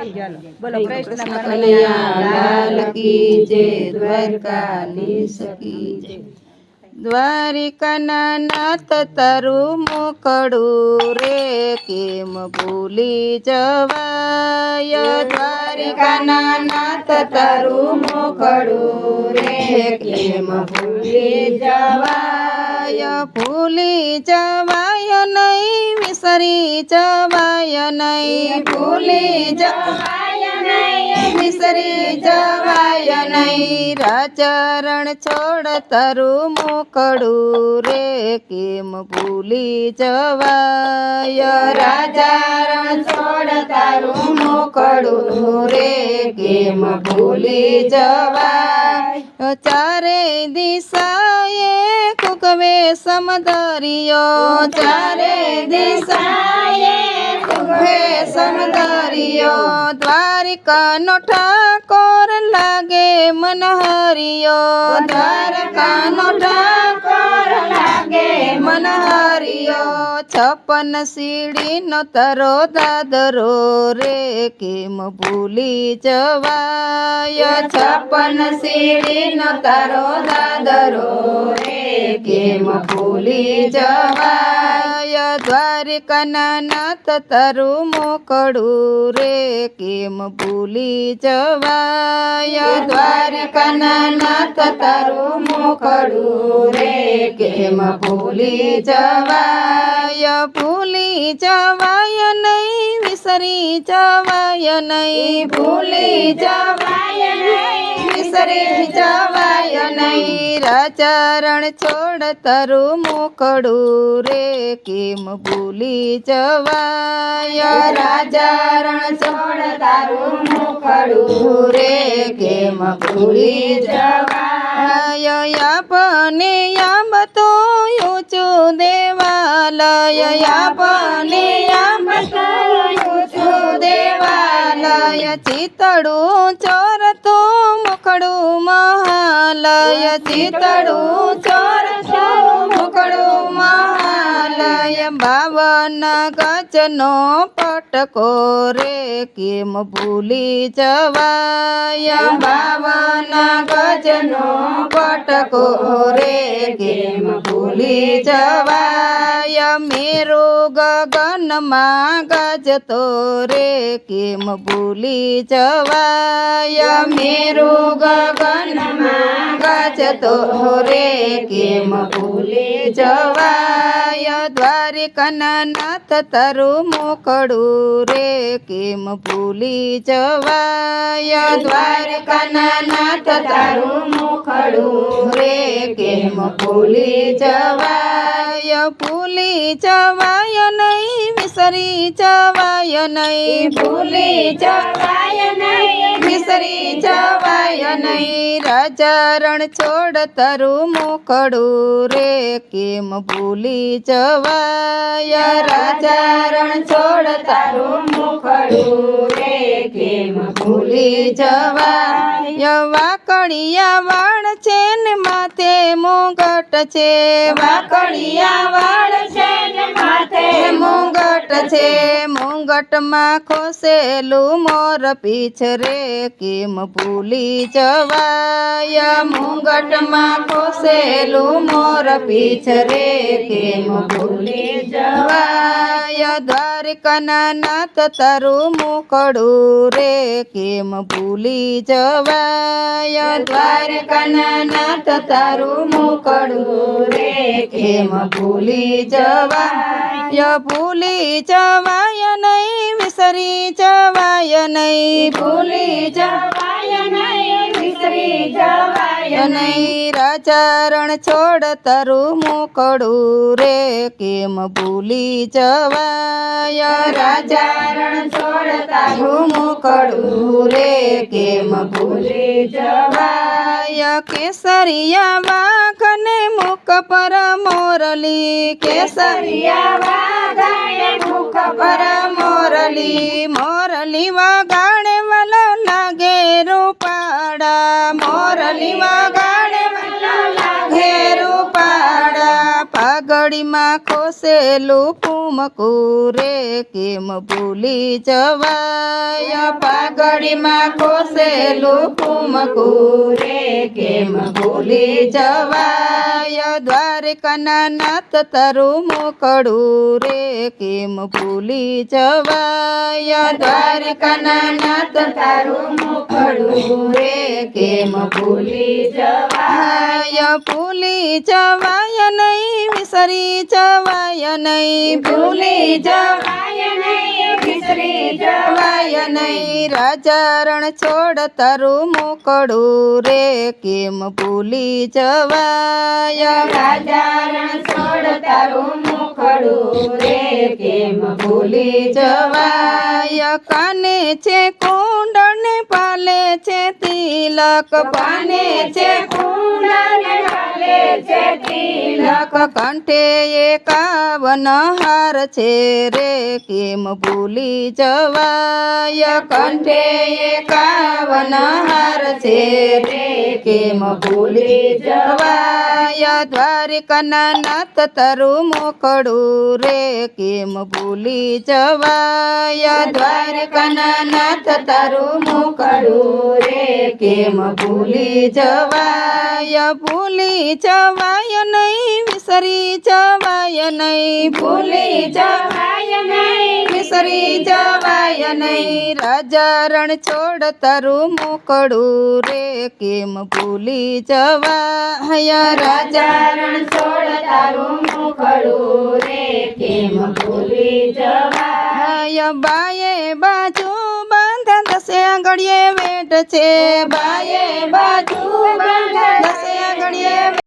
બોલો કૃષ્ણ લાલ કી જય દ્વારકાધીશ કી જય દ્વારિકાના નાથ તારું મોકળું રે કેમ ભૂલી જવાય દ્વારિકાના નાથ તારું મોકળું રે કેમ ભૂલી જવાય ભૂલી જવાય નહીં વિસરી જવાય નહીં. ભૂલી જવાય નહીં. વિસરી જવાય નહીં. રાજરણ છોડ તારું મોકડું રે. કેમ ભૂલી જવાય? રાજારણ છોડ તારું મોકડું રે. કેમ ભૂલી જવાય? ચારે દિશાએ કુકવે સમદરિયો ચારે દિશાએ કુકવે સમદરિયો, દ્વારિકાનો ઠાકોર લાગે મનહરિયો, દ્વારકાનો ઠાકોર લાગે મનહરિયો. છપ્પન સીડીનો તરો દાદરો રે, કેમ ભૂલી જવાય છપ્પન સીડીનો તારો દાદરો. રે કેમ ભૂલી જવાય? દ્વારિકાના નાથ તારું મોકળું રે. કેમ ભૂલી જવાય? દ્વારિકાના નાથ તારું મોકળું રે. કેમ ભૂલી જવાય? ભૂલી જવાય નહીં. વિસરી જવાય નહીં, ભૂલી જવાય નહીં નહીં. રાચરણ છોડ તારું મોકડું રે, કેમ ભૂલી જવાય? રાજારણ છોડ તારું મોકડું રે, કેમ ભૂલી જવાય? આપને આંબ તો ઊંચું દેવાલય આપને ઊંચું દેવાલય ચિતડું ચોર તો મુખડું મહાલય ચિતડું ચોર બાવન ગજનો પટકો રે કેમ ભૂલી જવાય? બાવન ગજનો પટકો રે કેમ ભૂલી જવાય? મેરો ગગનમાં ગજતો રે કેમ ભૂલી જવાય? મેરો ગગનમાં ગજતો રે કેમ ભૂલી જવાય? દ્વારિકનાથ નાથ તારું મોકળું રે, કેમ ભૂલી જવાય? દ્વારિકનાથ નાથ તારું મોકળું રે, કેમ ભૂલી જવાય? ભૂલી જવાય નહીં વિસરી જવાય નહીં. ભૂલી જવાય નહીં. વિસરી જવાય નહીં. રાજારણ છોડ તારું મોકડું રે. કેમ ભૂલી જવાય? રાજારણ છોડ તારું મોકડું રે. કેમ ભૂલી જવાય? વાકડિયા વાણ છે ને માથે મોગટ છે. વાકડિયા મોગટમાં ખોસેલું મોર પીછ રે કેમ ભૂલી જવાય? મુંગટમાં ખોસેલું મોર પીછ રે કેમ ભૂલી જવાય? દ્વારકાના નાથ તારું મોકળું રે કેમ ભૂલી જવાય? દ્વારકાના નાથ તારું મોકળું રે કેમ ભૂલી જવાય? ભૂલી જવાય નહીં વિસરી જવાય નહીં. ભૂલી જવાય નહીં વિસરી જવાય નહીં. રાજારણ છોડ તરું મોકળું રે, કેમ ભૂલી જવાય? રાજારણ છોડ તારું મોકળું રે, કેમ ભૂલી જવાય? કેસરિયા વાઘને મુખ પર મોરલી, કેસરિયા વાઘને મુખ પર મોરલી મોરલી વગાડે Paco. કોસેલું કુમકું રે કેમ ભૂલી જવાય? પાઘડીમાં કોસેલું કુમકું રે કેમ ભૂલી જવાય? દ્વારકાના નાથ તારું મોકડું રે કેમ ભૂલી જવાય? દ્વારકાના નાથ તારું મોકડું રે કેમ ભૂલી જવાય? ભૂલી જવાય નહીં, વિસરી જવાય નહીં ભૂલી જવાય નહીં વિસરી જવાય નહીં. રાજારણ છોડ તારું મોકળું રે કેમ ભૂલી જવાય? રાજારણ છોડ તારું મોકળું રે કેમ ભૂલી જવાય? કાને છે કુંડળ ને પાલે છે તિલક પાને છે કુંડળ તિલક કંઠે એકાવન હાર છે રે કેમ ભૂલી જવાય? કંઠે એકાવન હાર છે રે કેમ ભૂલી જવાય? દ્વારિકના નાથ તારું મોકડું રે કેમ ભૂલી જવાય? દ્વારિકના નાથ તારું મોકડું રે કેમ ભૂલી જવાય? ભૂલી જવાય નહીં, વિસરી જવાય નહીં. ભૂલી જવાય નહીં, વિસરી જવાય નહીં. રાજા રણ છોડ તારું મોકળું રે, કેમ ભૂલી જવાય? રાજા રણ છોડ તારું મોકળું રે, કેમ ભૂલી જવાય? બાયે બાજુ બાંધા દસે આંગળીએ વેટ છે બાયે બાજુ બાંધા દસે આંગળીએ